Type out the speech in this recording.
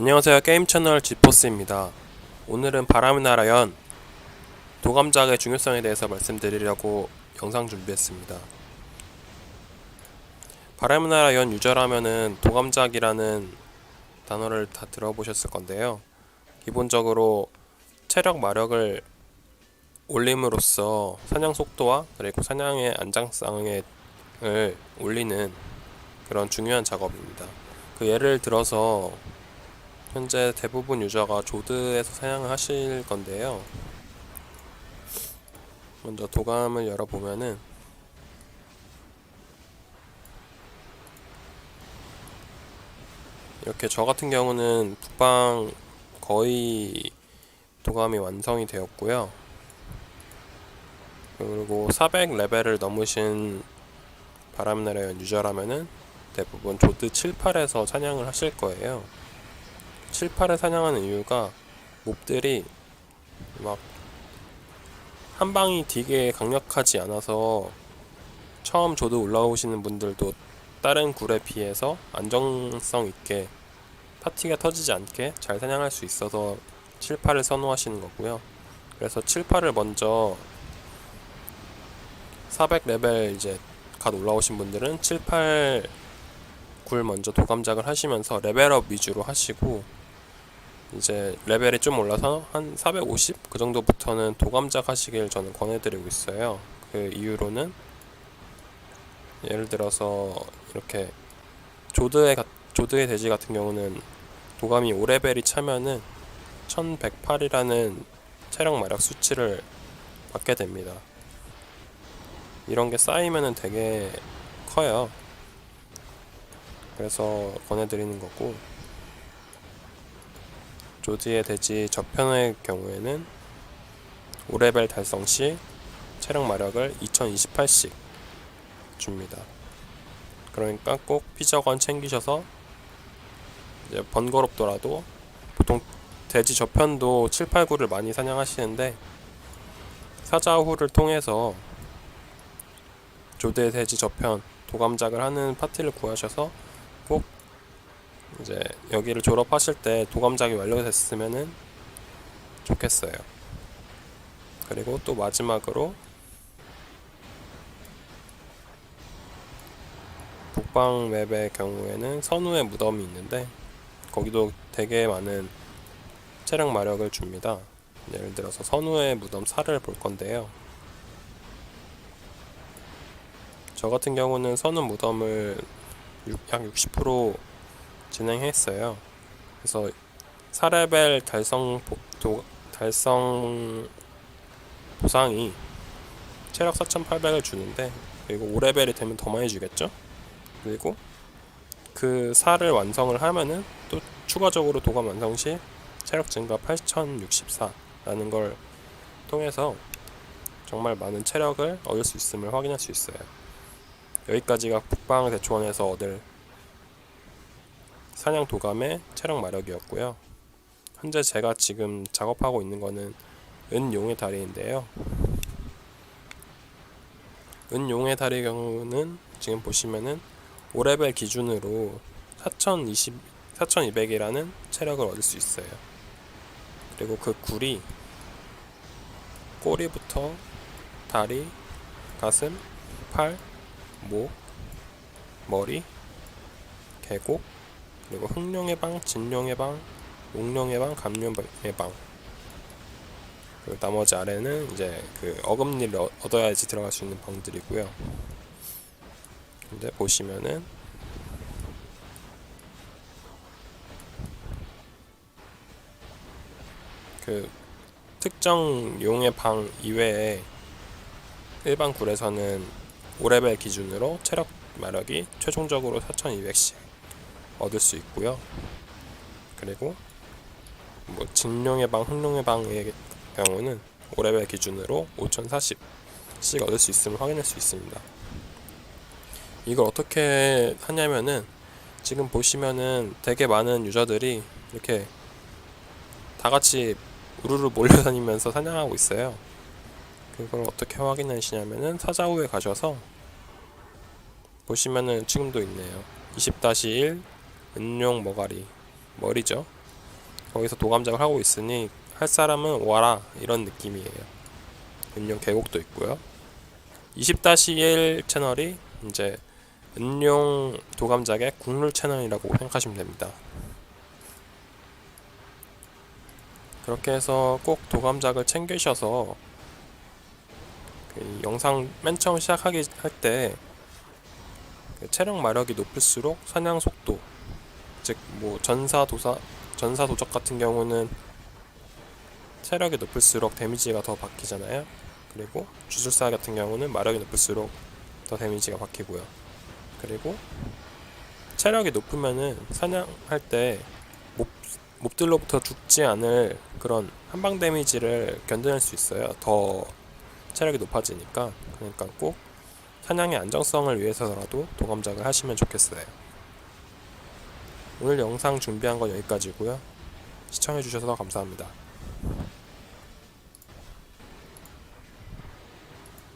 안녕하세요 게임 채널 지포스입니다. 오늘은 바람의 나라 연 도감작의 중요성에 대해서 말씀드리려고 영상 준비했습니다. 바람의 나라 연 유저라면은 도감작이라는 단어를 다 들어보셨을 건데요. 기본적으로 체력 마력을 올림으로써 사냥 속도와 그리고 사냥의 안정성을 올리는 그런 중요한 작업입니다. 그 예를 들어서 현재 대부분 유저가 조드에서 사냥을 하실 건데요. 먼저 도감을 열어보면은 이렇게 저 같은 경우는 북방 거의 도감이 완성이 되었고요. 그리고 400 레벨을 넘으신 바람나라의 유저라면은 대부분 조드 7, 8에서 사냥을 하실 거예요. 7, 8에 사냥하는 이유가 몹들이 막 한 방이 되게 강력하지 않아서 처음 조드 올라오시는 분들도 다른 굴에 비해서 안정성 있게 파티가 터지지 않게 잘 사냥할 수 있어서 7, 8을 선호하시는 거고요. 그래서 7, 8을 먼저 400레벨 이제 갓 올라오신 분들은 7, 8 굴 먼저 도감작을 하시면서 레벨업 위주로 하시고 이제 레벨이 좀 올라서 한 450 그 정도부터는 도감작 하시길 저는 권해드리고 있어요. 그 이유로는 예를 들어서 이렇게 조드의 가- 조드의 돼지 같은 경우는 도감이 5레벨이 차면은 1108이라는 체력 마력 수치를 받게 됩니다. 이런 게 쌓이면은 되게 커요. 그래서 권해드리는 거고 조지의 돼지 저편의 경우에는 5레벨 달성 시 체력 마력을 2028씩 줍니다. 그러니까 꼭 피저건 챙기셔서 이제 번거롭더라도 보통 돼지 저편도 7, 8, 9를 많이 사냥하시는데 사자후를 통해서 조대 돼지 저편 도감작을 하는 파티를 구하셔서 꼭 이제 여기를 졸업하실 때 도감작이 완료됐으면은 좋겠어요. 그리고 또 마지막으로 북방 맵의 경우에는 선우의 무덤이 있는데 거기도 되게 많은 체력 마력을 줍니다. 예를 들어서 선우의 무덤 4를 볼 건데요. 저 같은 경우는 선우 무덤을 육- 약60% 진행했어요. 그래서 4레벨 달성 보, 도, 달성 보상이 체력 4,800을 주는데 그리고 5레벨이 되면 더 많이 주겠죠? 그리고 그 4를 완성을 하면은 또 추가적으로 도감 완성 시 체력 증가 8064라는 걸 통해서 정말 많은 체력을 얻을 수 있음을 확인할 수 있어요. 여기까지가 북방 대초원에서 얻을 사냥 도감의 체력 마력이었고요. 현재 제가 지금 작업하고 있는 거는 은용의 다리인데요. 은용의 다리 경우는 지금 보시면은 5레벨 기준으로 4020, 4200이라는 체력을 얻을 수 있어요. 그리고 그 굴이 꼬리부터 다리, 가슴, 팔, 목, 머리, 계곡, 그리고 흑룡의 방, 진룡의 방, 용룡의 방, 감룡의 방. 그리고 나머지 아래는 이제 그 어금니를 얻- 얻어야지 들어갈 수 있는 방들이고요. 근데 보시면은 그 특정 용의 방 이외에 일반 굴에서는 5레벨 기준으로 체력 마력이 최종적으로 4200씩 얻을 수 있고요. 그리고 뭐 진룡의 방, 흑룡의 방의 경우는 5레벨 기준으로 5040씩 얻을 수 있음을 확인할 수 있습니다. 이걸 어떻게 하냐면은 지금 보시면은 되게 많은 유저들이 이렇게 다 같이 우르르 몰려다니면서 사냥하고 있어요. 그걸 어떻게 확인하시냐면은 사자후에 가셔서 보시면은 지금도 있네요. 20-1 은용 머가리 머리죠. 거기서 도감작을 하고 있으니 할 사람은 와라 이런 느낌이에요. 은용 계곡도 있고요. 20-1 채널이 이제 은용 도감작의 국룰 채널이라고 생각하시면 됩니다. 그렇게 해서 꼭 도감작을 챙기셔서 그 영상 맨 처음 시작하기 할때 그 체력 마력이 높을수록 사냥 속도 즉뭐 전사 도사 전사 도적 같은 경우는 체력이 높을수록 데미지가 더 바뀌잖아요. 그리고 주술사 같은 경우는 마력이 높을수록 더 데미지가 바뀌고요. 그리고 체력이 높으면은 사냥할 때 몹, 몹들로부터 죽지 않을 그런 한방 데미지를 견뎌낼 수 있어요. 더 체력이 높아지니까. 그러니까 꼭 사냥의 안정성을 위해서라도 도감작을 하시면 좋겠어요. 오늘 영상 준비한 건 여기까지고요. 시청해주셔서 감사합니다.